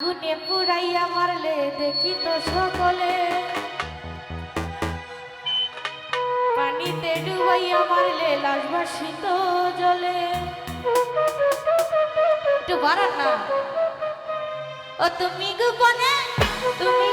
আগুনে পুরাইয়া মারলে দেখি তো সকলে। পানিতে ডুবাইয়া মারলে লাশ ভাসিত জলে। একটু বাড়ান না। ও তুমি গোপনে, তুমি